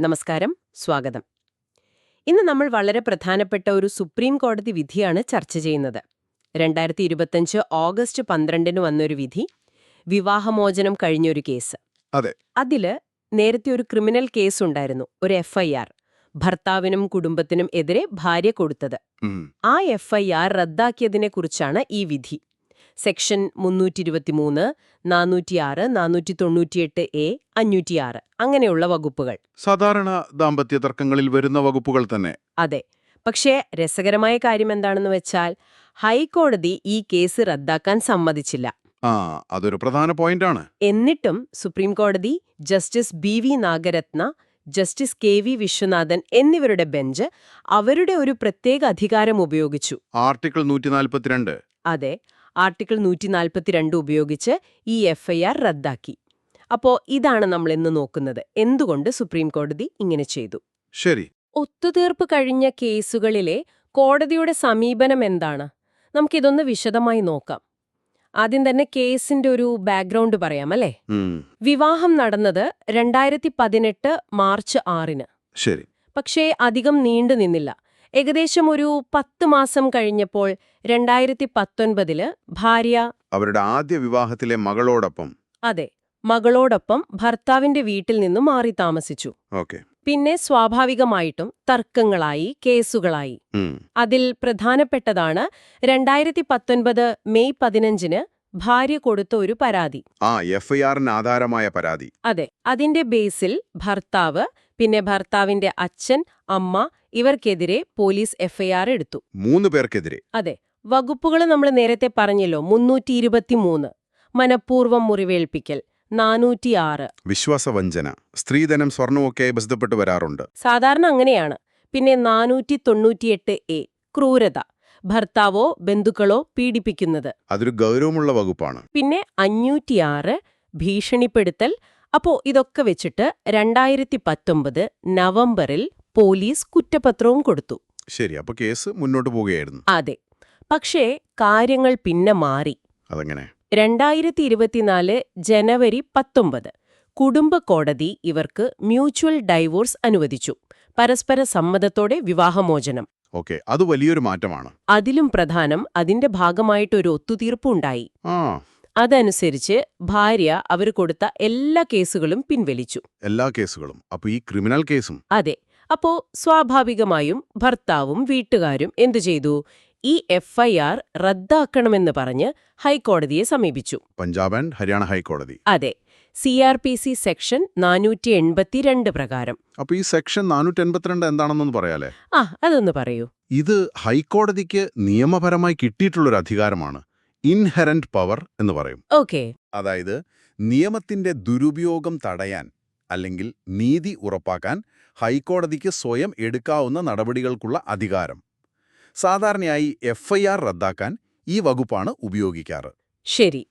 നമസ്കാരം സ്വാഗതം. ഇന്ന് നമ്മൾ വളരെ പ്രധാനപ്പെട്ട ഒരു സുപ്രീം കോടതി വിധിയാണ് ചർച്ച ചെയ്യുന്നത്. രണ്ടായിരത്തി ഇരുപത്തഞ്ച് ഓഗസ്റ്റ് പന്ത്രണ്ടിന് വന്നൊരു വിധി വിവാഹമോചനം കഴിഞ്ഞൊരു കേസ്. അതെ. അതിൽ നേരത്തെ ഒരു ക്രിമിനൽ കേസ് ഉണ്ടായിരുന്നു ഒരു എഫ്ഐആർ ഭർത്താവിനും കുടുംബത്തിനും എതിരെ ഭാര്യ കൊടുത്തത്. ആ എഫ്ഐആർ റദ്ദാക്കിയതിനെക്കുറിച്ചാണ് ഈ വിധി. സെക്ഷൻ മുന്നൂറ്റി ഇരുപത്തിമൂന്ന് നാനൂറ്റിയാറ് നാനൂറ്റി തൊണ്ണൂറ്റിയെട്ട് എ അഞ്ഞൂറ്റിയാറ്. അങ്ങനെയുള്ള വകുപ്പുകൾ. സാധാരണ ദാമ്പത്യ തർക്കങ്ങളിൽ വരുന്ന വകുപ്പുകൾ തന്നെ. അതെ. പക്ഷേ രസകരമായ കാര്യം എന്താണെന്ന് വെച്ചാൽ ഹൈക്കോടതി ഈ കേസ് റദ്ദാക്കാൻ സമ്മതിച്ചില്ല. ആ അതൊരു പ്രധാന പോയിന്റാണ്. എന്നിട്ടും സുപ്രീം കോടതി justice B V Nagarathna justice K V Viswanathan എന്നിവരുടെ ബെഞ്ച് അവരുടെ ഒരു പ്രത്യേക അധികാരം ഉപയോഗിച്ചു. ആർട്ടിക്കിൾ നൂറ്റി അതെ. ആർട്ടിക്കിൾ നൂറ്റി നാൽപ്പത്തിരണ്ട് ഉപയോഗിച്ച് ഈ എഫ്ഐആർ റദ്ദാക്കി. അപ്പോ ഇതാണ് നമ്മൾ ഇന്ന് നോക്കുന്നത്. എന്തുകൊണ്ട് സുപ്രീം കോടതി ഇങ്ങനെ ചെയ്തു? ശരി. ഒത്തുതീർപ്പ് കഴിഞ്ഞ കേസുകളിലെ കോടതിയുടെ സമീപനം എന്താണ്? നമുക്കിതൊന്ന് വിശദമായി നോക്കാം. ആദ്യം തന്നെ കേസിന്റെ ഒരു ബാക്ക്ഗ്രൗണ്ട് പറയാം അല്ലേ? വിവാഹം നടന്നത് രണ്ടായിരത്തി പതിനെട്ട് മാർച്ച് ആറിന്. ശരി. പക്ഷേ അധികം നീണ്ടു നിന്നില്ല ഏകദേശം ഒരു പത്ത് മാസം കഴിഞ്ഞപ്പോൾ രണ്ടായിരത്തി പത്തൊൻപതിൽ ഭാര്യ അവരുടെ ആദ്യ വിവാഹത്തിലെ മകളോടൊപ്പം അതെ മകളോടൊപ്പം ഭർത്താവിന്റെ വീട്ടിൽ നിന്നും മാറി താമസിച്ചു. ഓക്കെ. പിന്നെ സ്വാഭാവികമായിട്ടും തർക്കങ്ങളായി കേസുകളായി. അതിൽ പ്രധാനപ്പെട്ടതാണ് രണ്ടായിരത്തി പത്തൊൻപത് മെയ് പതിനഞ്ചിന് ഭാര്യ കൊടുത്ത ഒരു പരാതി. ആ എഫ്ഐആറിന് ആധാരമായ പരാതി. അതെ അതിന്റെ ബേസിൽ ഭർത്താവ് പിന്നെ ഭർത്താവിന്റെ അച്ഛൻ അമ്മ ഇവർക്കെതിരെ പോലീസ് എഫ്ഐആർ എടുത്തു. മൂന്ന് പേർക്കെതിരെ. അതെ വകുപ്പുകൾ നമ്മൾ നേരത്തെ പറഞ്ഞല്ലോ മുന്നൂറ്റി ഇരുപത്തിമൂന്ന് മനഃപൂർവം മുറിവേൽപ്പിക്കൽ നാനൂറ്റിയാറ്. വിശ്വാസവഞ്ചന സ്ത്രീധനം സ്വർണമൊക്കെ ബന്ധപ്പെട്ട് വരാറുണ്ട്. സാധാരണ അങ്ങനെയാണ്. പിന്നെ നാനൂറ്റി തൊണ്ണൂറ്റിയെട്ട് എ ക്രൂരത. ഭർത്താവോ ബന്ധുക്കളോ പീഡിപ്പിക്കുന്നത്. അതൊരു ഗൗരവമുള്ള വകുപ്പാണ്. പിന്നെ അഞ്ഞൂറ്റിയാറ് ഭീഷണിപ്പെടുത്തൽ. അപ്പോ ഇതൊക്കെ വെച്ചിട്ട് രണ്ടായിരത്തി പത്തൊമ്പത് നവംബറിൽ പോലീസ് കുറ്റപത്രവും കൊടുത്തു. ശരി അപ്പൊ കേസ് മുന്നോട്ട് പോവുകയായിരുന്നു. അതെ. പക്ഷേ കാര്യങ്ങൾ പിന്നെ മാറി. അതങ്ങനെ? രണ്ടായിരത്തി ഇരുപത്തിനാല് ജനുവരി പത്തൊമ്പത് കുടുംബ കോടതി ഇവർക്ക് മ്യൂച്വൽ ഡൈവോഴ്സ് അനുവദിച്ചു. പരസ്പര സമ്മതത്തോടെ വിവാഹമോചനം. ഓക്കെ അത് വലിയൊരു മാറ്റമാണ്. അതിലും പ്രധാനം അതിന്റെ ഭാഗമായിട്ട് ഒരു ഒത്തുതീർപ്പുണ്ടായി അതനുസരിച്ച് ഭാര്യ അവർ കൊടുത്ത എല്ലാ കേസുകളും പിൻവലിച്ചു. എല്ലാ കേസുകളും. അപ്പൊ ഈ ക്രിമിനൽ കേസും. അതെ. അപ്പോ സ്വാഭാവികമായും ഭർത്താവും വീട്ടുകാരും എന്തു ചെയ്തു? ഈ എഫ്ഐആർ റദ്ദാക്കണമെന്ന് പറഞ്ഞ് ഹൈക്കോടതിയെ സമീപിച്ചു. പഞ്ചാബ് ആൻഡ് ഹരിയാന ഹൈക്കോടതി. അതെ. C R P C section നാനൂറ്റി എൺപത്തിരണ്ട് പ്രകാരം. അപ്പൊ ഈ സെക്ഷൻ നാനൂറ്റി എൺപത്തിരണ്ട് എന്താണെന്നൊന്ന് പറയാലേ? ആ അതൊന്ന് പറയൂ. ഇത് ഹൈക്കോടതിക്ക് നിയമപരമായി കിട്ടിയിട്ടുള്ളൊരു അധികാരമാണ്. ഇൻഹെറന്റ് പവർ എന്ന് പറയും. ഓക്കെ. അതായത് നിയമത്തിന്റെ ദുരുപയോഗം തടയാൻ അല്ലെങ്കിൽ നീതി ഉറപ്പാക്കാൻ ഹൈക്കോടതിക്ക് സ്വയം എടുക്കാവുന്ന നടപടികൾക്കുള്ള അധികാരം. സാധാരണയായി എഫ്ഐആർ റദ്ദാക്കാൻ ഈ വകുപ്പാണ് ഉപയോഗിക്കാറ്. ശരി.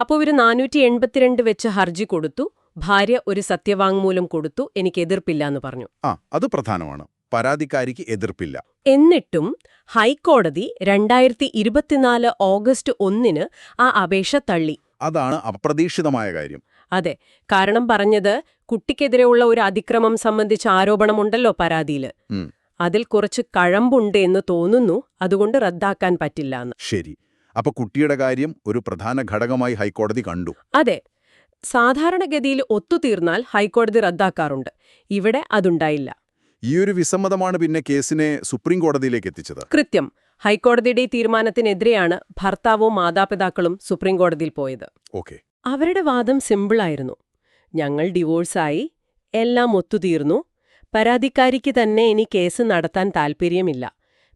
അപ്പോൾ ഒരു നാനൂറ്റി എൺപത്തിരണ്ട് വെച്ച് ഹർജി കൊടുത്തു. ഭാര്യ ഒരു സത്യവാങ്മൂലം കൊടുത്തു. എനിക്ക് എതിർപ്പില്ല എന്ന് പറഞ്ഞു. ആ അത് പ്രധാനമാണ്. പരാതിക്കാരിക്ക് എതിർപ്പില്ല. എന്നിട്ടും ഹൈക്കോടതി രണ്ടായിരത്തി ഇരുപത്തിനാല് ഓഗസ്റ്റ് ഒന്നിന് ആ അപേക്ഷ തള്ളി. അതാണ് അപ്രതീക്ഷിതമായ കാര്യം. അതെ. കാരണം പറഞ്ഞത് കുട്ടിക്കെതിരെയുള്ള ഒരു അതിക്രമം സംബന്ധിച്ച ആരോപണമുണ്ടല്ലോ പരാതിയിൽ. അതിൽ കുറച്ച് കഴമ്പുണ്ട് എന്ന് തോന്നുന്നു. അതുകൊണ്ട് റദ്ദാക്കാൻ പറ്റില്ല എന്ന്. ശരി. അപ്പൊ കുട്ടിയുടെ കാര്യം ഒരു പ്രധാന ഘടകമായി ഹൈക്കോടതി കണ്ടു. അതെ. സാധാരണഗതിയിൽ ഒത്തുതീർന്നാൽ ഹൈക്കോടതി റദ്ദാക്കാറുണ്ട്. ഇവിടെ അതുണ്ടായില്ല. ഈ ഒരു വിസമ്മതമാണ് പിന്നെ കേസിനെ സുപ്രീം കോടതിയിലേക്ക് എത്തിച്ചത്. കൃത്യം. ഹൈക്കോടതിയുടെ തീരുമാനത്തിനെതിരെയാണ് ഭർത്താവും മാതാപിതാക്കളും സുപ്രീം കോടതിയിൽ പോയത്. ഓക്കെ. അവരുടെ വാദം സിമ്പിളായിരുന്നു. ഞങ്ങൾ ഡിവോഴ്സായി എല്ലാം ഒത്തുതീർന്നു. പരാതിക്കാരിക്ക് തന്നെ ഇനി കേസ് നടത്താൻ താൽപ്പര്യമില്ല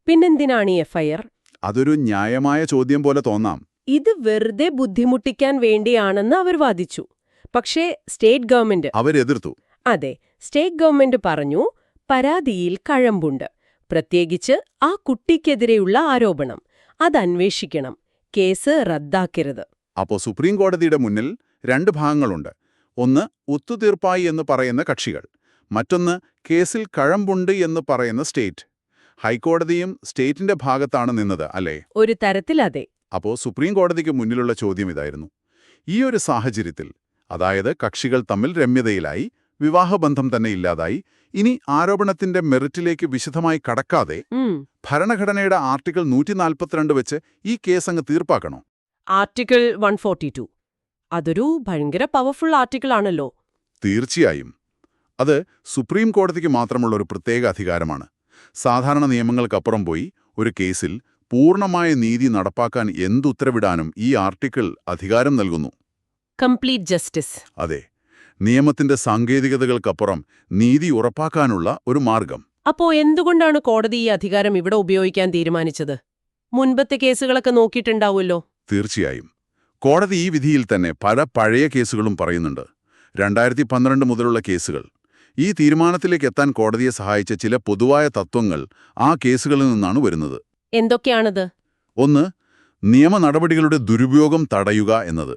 പിന്നെന്തിനാണ് ഈ എഫ്ഐആർ? അതൊരു ന്യായമായ ചോദ്യം പോലെ തോന്നാം. ഇത് വെറുതെ ബുദ്ധിമുട്ടിക്കാൻ വേണ്ടിയാണെന്ന് അവർ വാദിച്ചു. പക്ഷേ സ്റ്റേറ്റ് ഗവൺമെന്റ് അവരെതിർത്തു. അതെ സ്റ്റേറ്റ് ഗവൺമെന്റ് പറഞ്ഞു പരാതിയിൽ കഴമ്പുണ്ട്. പ്രത്യേകിച്ച് ആ കുട്ടിക്കെതിരെയുള്ള ആരോപണം. അതന്വേഷിക്കണം കേസ് റദ്ദാക്കരുത്. അപ്പോൾ സുപ്രീം കോടതിയുടെ മുന്നിൽ രണ്ട് ഭാഗങ്ങളുണ്ട്. ഒന്ന് ഒത്തുതീർപ്പായി എന്ന് പറയുന്ന കക്ഷികൾ. മറ്റൊന്ന് കേസിൽ കഴമ്പുണ്ട് എന്ന് പറയുന്ന സ്റ്റേറ്റ്. ഹൈക്കോടതിയും സ്റ്റേറ്റിന്റെ ഭാഗത്താണ് നിന്നത് അല്ലേ? ഒരു തരത്തിൽ അതെ. അപ്പോൾ സുപ്രീം കോടതിക്ക് മുന്നിലുള്ള ചോദ്യം ഇതായിരുന്നു. ഈ ഒരു സാഹചര്യത്തിൽ അതായത് കക്ഷികൾ തമ്മിൽ രമ്യതയിലായി വിവാഹബന്ധം തന്നെ ഇല്ലാതായി ഇനി ആരോപണത്തിന്റെ മെറിറ്റിലേക്ക് വിശദമായി കടക്കാതെ ഭരണഘടനയുടെ ആർട്ടിക്കിൾ നൂറ്റി നാൽപ്പത്തിരണ്ട് വെച്ച് ഈ കേസ് അങ്ങ് തീർപ്പാക്കണോ? Article one forty two. അതൊരു ഭയങ്കര പവർഫുൾ ആർട്ടിക്കിൾ ആണല്ലോ. തീർച്ചയായും. അത് സുപ്രീം കോടതിക്ക് മാത്രമുള്ള ഒരു പ്രത്യേക അധികാരമാണ്. സാധാരണ നിയമങ്ങൾക്കപ്പുറം പോയി ഒരു കേസിൽ പൂർണമായ നീതി നടപ്പാക്കാൻ എന്തുത്തരവിടാനും ഈ ആർട്ടിക്കിൾ അധികാരം നൽകുന്നു. Complete justice. അതെ നിയമത്തിന്റെ സാങ്കേതികതകൾക്കപ്പുറം നീതി ഉറപ്പാക്കാനുള്ള ഒരു മാർഗം. അപ്പോ എന്തുകൊണ്ടാണ് കോടതി ഈ അധികാരം ഇവിടെ ഉപയോഗിക്കാൻ തീരുമാനിച്ചത്? മുൻപത്തെ കേസുകളൊക്കെ നോക്കിയിട്ടുണ്ടാവുമല്ലോ. തീർച്ചയായും. കോടതി ഈ വിധിയിൽ തന്നെ പല പഴയ കേസുകളും പറയുന്നുണ്ട്. രണ്ടായിരത്തി പന്ത്രണ്ട് മുതലുള്ള കേസുകൾ. ഈ തീരുമാനത്തിലേക്ക് എത്താൻ കോടതിയെ സഹായിച്ച ചില പൊതുവായ തത്വങ്ങൾ ആ കേസുകളിൽ നിന്നാണ് വരുന്നത്. എന്തൊക്കെയാണത്? ഒന്ന് നിയമ നടപടികളുടെ ദുരുപയോഗം തടയുക എന്നത്.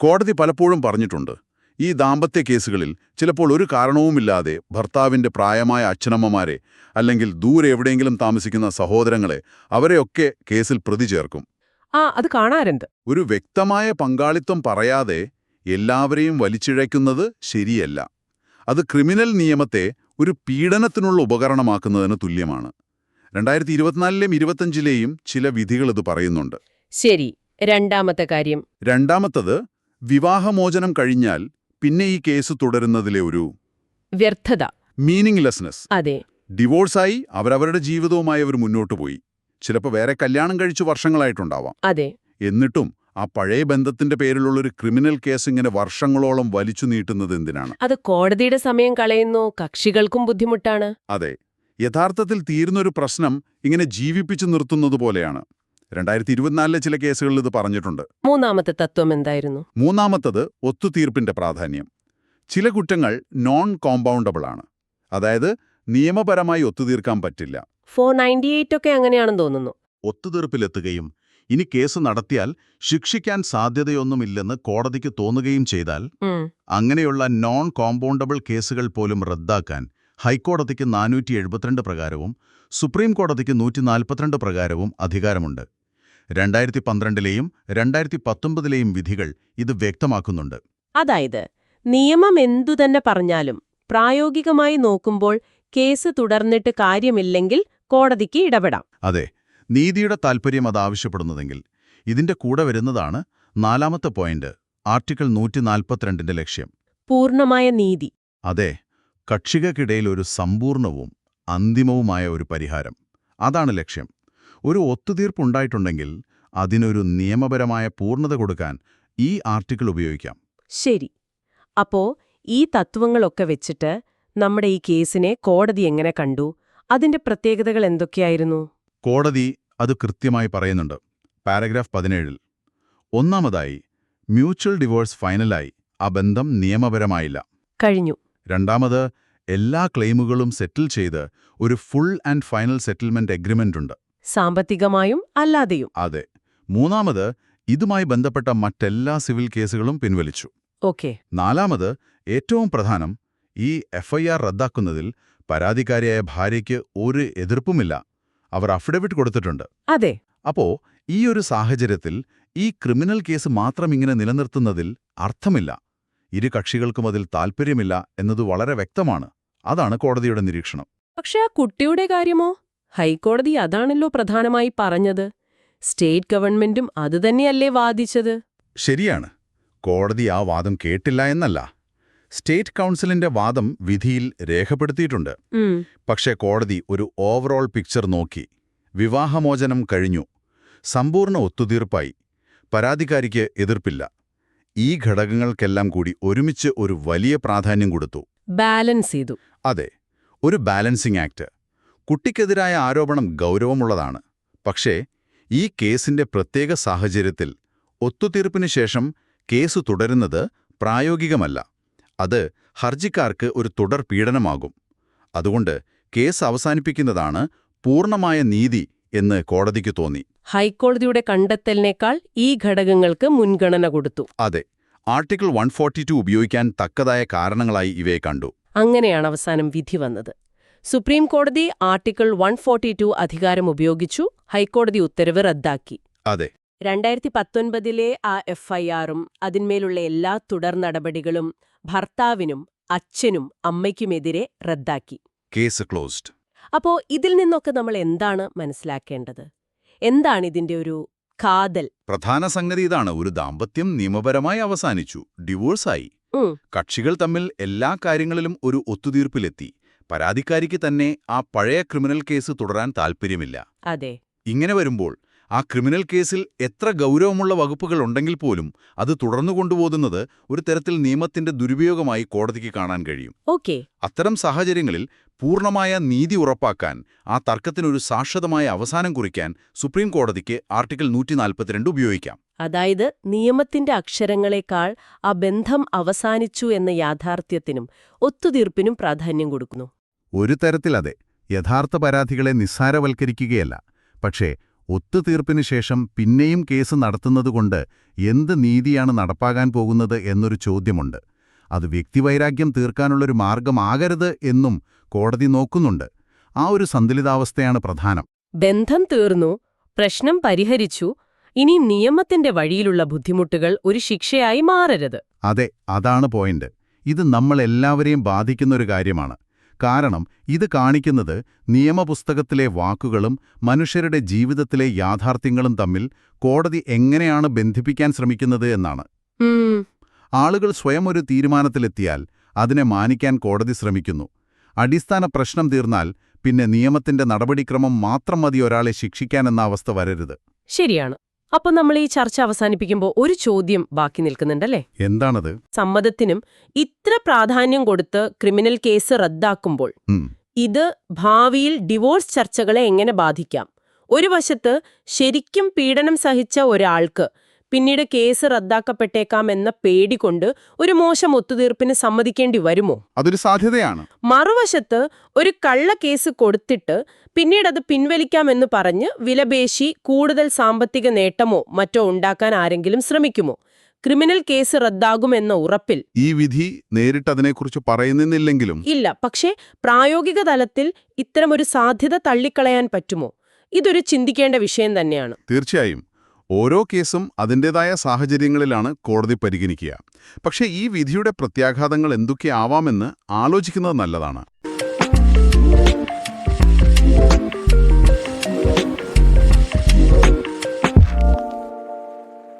കോടതി പലപ്പോഴും പറഞ്ഞിട്ടുണ്ട് ഈ ദാമ്പത്യ കേസുകളിൽ ചിലപ്പോൾ ഒരു കാരണവുമില്ലാതെ ഭർത്താവിന്റെ പ്രായമായ അച്ഛനമ്മമാരെ അല്ലെങ്കിൽ ദൂരെ എവിടെയെങ്കിലും താമസിക്കുന്ന സഹോദരങ്ങളെ അവരെയൊക്കെ കേസിൽ പ്രതി ചേർക്കും. ആ അത് കാണാറുണ്ട്. ഒരു വ്യക്തമായ പങ്കാളിത്തം പറയാതെ എല്ലാവരെയും വലിച്ചിഴയ്ക്കുന്നത് ശരിയല്ല. അത് ക്രിമിനൽ നിയമത്തെ ഒരു പീഡനത്തിനുള്ള ഉപകരണമാക്കുന്നതിന് തുല്യമാണ്. രണ്ടായിരത്തി ഇരുപത്തിനാലിലെയും ഇരുപത്തഞ്ചിലെയും ചില വിധികൾ ഇത് പറയുന്നുണ്ട്. ശരി രണ്ടാമത്തെ കാര്യം. രണ്ടാമത്തത് വിവാഹമോചനം കഴിഞ്ഞാൽ പിന്നെ ഈ കേസ് തുടരുന്നതിലെ ഒരു വ്യർത്ഥത. മീനിങ്ലെസ്നെസ് അതെ. ഡിവോഴ്സായി അവരവരുടെ ജീവിതവുമായി അവർ മുന്നോട്ട് പോയി. ചിലപ്പോൾ വേറെ കല്യാണം കഴിച്ചു വർഷങ്ങളായിട്ടുണ്ടാവാം. അതെ. എന്നിട്ടും ആ പഴയ ബന്ധത്തിന്റെ പേരിലുള്ള ഒരു ക്രിമിനൽ കേസ് ഇങ്ങനെ വർഷങ്ങളോളം വലിച്ചു നീട്ടുന്നത് എന്തിനാണ്? അത് കോടതിയുടെ സമയം കളയുന്നു കക്ഷികൾക്കും ബുദ്ധിമുട്ടാണ്. അതെ യഥാർത്ഥത്തിൽ തീരുന്നൊരു പ്രശ്നം ഇങ്ങനെ ജീവിപ്പിച്ചു നിർത്തുന്നത് പോലെയാണ്. രണ്ടായിരത്തി ഇരുപത്തിനാലിലെ ചില കേസുകളിൽ ഇത് പറഞ്ഞിട്ടുണ്ട്. മൂന്നാമത്തെ തത്വം എന്തായിരുന്നു? മൂന്നാമത്തത് ഒത്തുതീർപ്പിന്റെ പ്രാധാന്യം. ചില കുറ്റങ്ങൾ നോൺ കോമ്പൗണ്ടബിൾ ആണ്. അതായത് നിയമപരമായി ഒത്തുതീർക്കാൻ പറ്റില്ല. ഫോർ നയന്റി എയ്റ്റ് ഒക്കെ അങ്ങനെയാണെന്ന് തോന്നുന്നു. ഒത്തുതീർപ്പിലെത്തുകയും ഇനി കേസ് നടത്തിയാൽ ശിക്ഷിക്കാൻ സാധ്യതയൊന്നുമില്ലെന്ന് കോടതിക്ക് തോന്നുകയും ചെയ്താൽ അങ്ങനെയുള്ള നോൺ കോമ്പൗണ്ടബിൾ കേസുകൾ പോലും റദ്ദാക്കാൻ ഹൈക്കോടതിക്ക് നാനൂറ്റി എഴുപത്തിരണ്ട് പ്രകാരവും സുപ്രീം കോടതിക്ക് നൂറ്റി നാൽപ്പത്തിരണ്ട് പ്രകാരവും അധികാരമുണ്ട്. രണ്ടായിരത്തി പന്ത്രണ്ടിലെയും രണ്ടായിരത്തി പത്തൊമ്പതിലെയും വിധികൾ ഇത് വ്യക്തമാക്കുന്നുണ്ട്. അതായത് നിയമം എന്തു തന്നെ പറഞ്ഞാലും പ്രായോഗികമായി നോക്കുമ്പോൾ കേസ് തുടർന്നിട്ട് കാര്യമില്ലെങ്കിൽ കോടതിക്ക് ഇടപെടാം. അതെ നീതിയുടെ താൽപ്പര്യം അത് ആവശ്യപ്പെടുന്നതെങ്കിൽ ഇതിന്റെ കൂടെ വരുന്നതാണ് നാലാമത്തെ പോയിന്റ് ആർട്ടിക്കിൾ നൂറ്റി നാൽപ്പത്തിരണ്ടിന്റെ ലക്ഷ്യം. പൂർണമായ നീതി. അതെ കക്ഷികൾക്കിടയിൽ ഒരു സമ്പൂർണവും അന്തിമവുമായ ഒരു പരിഹാരം. അതാണ് ലക്ഷ്യം. ഒരു ഒത്തുതീർപ്പുണ്ടായിട്ടുണ്ടെങ്കിൽ അതിനൊരു നിയമപരമായ പൂർണത കൊടുക്കാൻ ഈ ആർട്ടിക്കിൾ ഉപയോഗിക്കാം. ശരി. അപ്പോ ഈ തത്വങ്ങളൊക്കെ വെച്ചിട്ട് നമ്മുടെ ഈ കേസിനെ കോടതി എങ്ങനെ കണ്ടു? അതിന്റെ പ്രത്യേകതകൾ എന്തൊക്കെയായിരുന്നു? കോടതി അത് കൃത്യമായി പറയുന്നുണ്ട്. പാരഗ്രാഫ് പതിനേഴിൽ. ഒന്നാമതായി മ്യൂച്വൽ ഡിവോഴ്സ് ഫൈനലായി ആ ബന്ധം നിയമപരമായില്ല. കഴിഞ്ഞു. രണ്ടാമത് എല്ലാ ക്ലെയിമുകളും സെറ്റിൽ ചെയ്ത് ഒരു full and final settlement agreement ഉണ്ട്. സാമ്പത്തികമായും അല്ലാതെയും. അതെ. മൂന്നാമത് ഇതുമായി ബന്ധപ്പെട്ട മറ്റെല്ലാ സിവിൽ കേസുകളും പിൻവലിച്ചു. ഓക്കെ. നാലാമത് ഏറ്റവും പ്രധാനം ഈ എഫ്ഐആർ റദ്ദാക്കുന്നതിൽ പരാതിക്കാരിയായ ഭാര്യയ്ക്ക് ഒരു എതിർപ്പുമില്ല. അവർ അഫിഡവിറ്റ് കൊടുത്തിട്ടുണ്ട്. അതെ. അപ്പോ ഈ ഒരു സാഹചര്യത്തിൽ ഈ ക്രിമിനൽ കേസ് മാത്രം ഇങ്ങനെ നിലനിർത്തുന്നതിൽ അർത്ഥമില്ല. ഇരു കക്ഷികൾക്കും അതിൽ താൽപ്പര്യമില്ല എന്നത് വളരെ വ്യക്തമാണ്. അതാണ് കോടതിയുടെ നിരീക്ഷണം. പക്ഷെ ആ കുട്ടിയുടെ കാര്യമോ? ഹൈക്കോടതി അതാണല്ലോ പ്രധാനമായി പറഞ്ഞത്. സ്റ്റേറ്റ് ഗവൺമെന്റും അതുതന്നെയല്ലേ വാദിച്ചത്? ശരിയാണ്. കോടതി ആ വാദം കേട്ടില്ല എന്നല്ല. സ്റ്റേറ്റ് കൗൺസിലിന്റെ വാദം വിധിയിൽ രേഖപ്പെടുത്തിയിട്ടുണ്ട്. പക്ഷേ കോടതി ഒരു ഓവറോൾ പിക്ചർ നോക്കി. വിവാഹമോചനം കഴിഞ്ഞു. സമ്പൂർണ ഒത്തുതീർപ്പായി. പരാതിക്കാരിക്ക് എതിർപ്പില്ല. ഈ ഘടകങ്ങൾക്കെല്ലാം കൂടി ഒരുമിച്ച് ഒരു വലിയ പ്രാധാന്യം കൊടുത്തു. ബാലൻസ് ചെയ്തു. അതെ ഒരു ബാലൻസിംഗ് ആക്ട്. കുട്ടിക്കെതിരായ ആരോപണം ഗൗരവമുള്ളതാണ്. പക്ഷേ ഈ കേസിന്റെ പ്രത്യേക സാഹചര്യത്തിൽ ഒത്തുതീർപ്പിന് ശേഷം കേസ് തുടരുന്നത് പ്രായോഗികമല്ല. അത് ഹർജിക്കാർക്ക് ഒരു തുടർ പീഡനമാകും. അതുകൊണ്ട് കേസ് അവസാനിപ്പിക്കുന്നതാണ് പൂർണമായ നീതി എന്ന് കോടതിക്ക് തോന്നി. ഹൈക്കോടതിയുടെ കണ്ടെത്തലിനേക്കാൾ ഈ ഘടകങ്ങൾക്ക് മുൻഗണന കൊടുത്തു. അതെ ആർട്ടിക്കിൾ വൺ ഉപയോഗിക്കാൻ തക്കതായ കാരണങ്ങളായി ഇവയെ കണ്ടു. അങ്ങനെയാണ് അവസാനം വിധി വന്നത്. സുപ്രീം കോടതി ആർട്ടിക്കിൾ വൺ ഫോർട്ടി ടു അധികാരം ഉപയോഗിച്ചു ഹൈക്കോടതി ഉത്തരവ് റദ്ദാക്കി. അതെ രണ്ടായിരത്തി പത്തൊൻപതിലെ ആ എഫ്ഐആറും അതിന്മേലുള്ള എല്ലാ തുടർ നടപടികളും ഭർത്താവിനും അച്ഛനും അമ്മയ്ക്കുമെതിരെ റദ്ദാക്കി. Case closed. അപ്പോ ഇതിൽ നിന്നൊക്കെ നമ്മൾ എന്താണ് മനസ്സിലാക്കേണ്ടത്? എന്താണ് ഇതിന്റെ ഒരു കാതൽ? പ്രധാന സംഗതി ഇതാണ്. ഒരു ദാമ്പത്യം നിയമപരമായി അവസാനിച്ചു. ഡിവോഴ്സായി. കക്ഷികൾ തമ്മിൽ എല്ലാ കാര്യങ്ങളിലും ഒരു ഒത്തുതീർപ്പിലെത്തി. പരാതിക്കാരിക്ക് തന്നെ ആ പഴയ ക്രിമിനൽ കേസ് തുടരാൻ താൽപ്പര്യമില്ല. അതെ. ഇങ്ങനെ വരുമ്പോൾ ആ ക്രിമിനൽ കേസിൽ എത്ര ഗൗരവമുള്ള വകുപ്പുകൾ ഉണ്ടെങ്കിൽ പോലും അത് തുടർന്നു കൊണ്ടുപോകുന്നത് ഒരു തരത്തിൽ നിയമത്തിന്റെ ദുരുപയോഗമായി കോടതിക്ക് കാണാൻ കഴിയും. ഓക്കെ. അത്തരം സാഹചര്യങ്ങളിൽ പൂർണമായ നീതി ഉറപ്പാക്കാൻ ആ തർക്കത്തിനൊരു ശാശ്വതമായ അവസാനം കുറിക്കാൻ സുപ്രീം കോടതിക്ക് ആർട്ടിക്കിൾ നൂറ്റി ഉപയോഗിക്കാം. അതായത് നിയമത്തിന്റെ അക്ഷരങ്ങളെക്കാൾ ആ ബന്ധം അവസാനിച്ചു എന്ന യാഥാർത്ഥ്യത്തിനും ഒത്തുതീർപ്പിനും പ്രാധാന്യം കൊടുക്കുന്നു. ഒരു തരത്തിലതെ യഥാർത്ഥ പരാതികളെ നിസ്സാരവൽക്കരിക്കുകയല്ല. പക്ഷേ ഒത്തുതീർപ്പിന് ശേഷം പിന്നെയും കേസ് നടത്തുന്നതുകൊണ്ട് എന്ത് നീതിയാണ് നടപ്പാകാൻ പോകുന്നത് എന്നൊരു ചോദ്യമുണ്ട്. അത് വ്യക്തിവൈരാഗ്യം തീർക്കാനുള്ളൊരു മാർഗമാകരുത് എന്നും കോടതി നോക്കുന്നുണ്ട്. ആ ഒരു സന്തുലിതാവസ്ഥയാണ് പ്രധാനം. ബന്ധം തീർന്നു പ്രശ്നം പരിഹരിച്ചു ഇനി നിയമത്തിന്റെ വഴിയിലുള്ള ബുദ്ധിമുട്ടുകൾ ഒരു ശിക്ഷയായി മാറരുത്. അതെ അതാണ് പോയിന്റ്. ഇത് നമ്മളെല്ലാവരെയും ബാധിക്കുന്നൊരു കാര്യമാണ്. കാരണം ഇത് കാണിക്കുന്നത് നിയമപുസ്തകത്തിലെ വാക്കുകളും മനുഷ്യരുടെ ജീവിതത്തിലെ യാഥാർത്ഥ്യങ്ങളും തമ്മിൽ കോടതി എങ്ങനെയാണ് ബന്ധിപ്പിക്കാൻ ശ്രമിക്കുന്നത് എന്നാണ്. ആളുകൾ സ്വയം ഒരു തീരുമാനത്തിലെത്തിയാൽ അതിനെ മാനിക്കാൻ കോടതി ശ്രമിക്കുന്നു. അടിസ്ഥാന പ്രശ്നം തീർന്നാൽ പിന്നെ നിയമത്തിന്റെ നടപടിക്രമം മാത്രം മതി ഒരാളെ ശിക്ഷിക്കാനെന്ന അവസ്ഥ വരരുത്. ശരിയാണ്. അപ്പൊ നമ്മൾ ഈ ചർച്ച അവസാനിപ്പിക്കുമ്പോൾ ഒരു ചോദ്യം ബാക്കി നിൽക്കുന്നുണ്ടല്ലേ? എന്താണത്? സമ്മതത്തിനും ഇത്ര പ്രാധാന്യം കൊടുത്ത് ക്രിമിനൽ കേസ് റദ്ദാക്കുമ്പോൾ ഇത് ഭാവിയിൽ ഡിവോഴ്സ് ചർച്ചകളെ എങ്ങനെ ബാധിക്കാം? ഒരു വശത്ത് ശരിക്കും പീഡനം സഹിച്ച ഒരാൾക്ക് പിന്നീട് കേസ് റദ്ദാക്കപ്പെട്ടേക്കാം എന്ന പേടി കൊണ്ട് ഒരു മോശം ഒത്തുതീർപ്പിന് സമ്മതിക്കേണ്ടി വരുമോ? അതൊരു സാധ്യതയാണ്. മറുവശത്ത് ഒരു കള്ള കേസ് കൊടുത്തിട്ട് പിന്നീട് അത് പിൻവലിക്കാമെന്ന് പറഞ്ഞ് വിലപേശി കൂടുതൽ സാമ്പത്തിക നേട്ടമോ മറ്റോ ഉണ്ടാക്കാൻ ആരെങ്കിലും ശ്രമിക്കുമോ? Criminal case റദ്ദാകുമെന്ന ഉറപ്പിൽ. ഈ വിധി നേരിട്ടതിനെക്കുറിച്ച് പറയുന്നില്ലെങ്കിലും. ഇല്ല പക്ഷേ പ്രായോഗിക തലത്തിൽ ഇത്തരമൊരു സാധ്യത തള്ളിക്കളയാൻ പറ്റുമോ? ഇതൊരു ചിന്തിക്കേണ്ട വിഷയം തന്നെയാണ്. തീർച്ചയായും. ഓരോ കേസും അതിന്റെതായ സാഹചര്യങ്ങളിലാണ് കോടതി പരിഗണിക്കുക. പക്ഷേ ഈ വിധിയുടെ പ്രത്യാഘാതങ്ങൾ എന്തൊക്കെയാവാമെന്ന് ആലോചിക്കുന്നത് നല്ലതാണ്.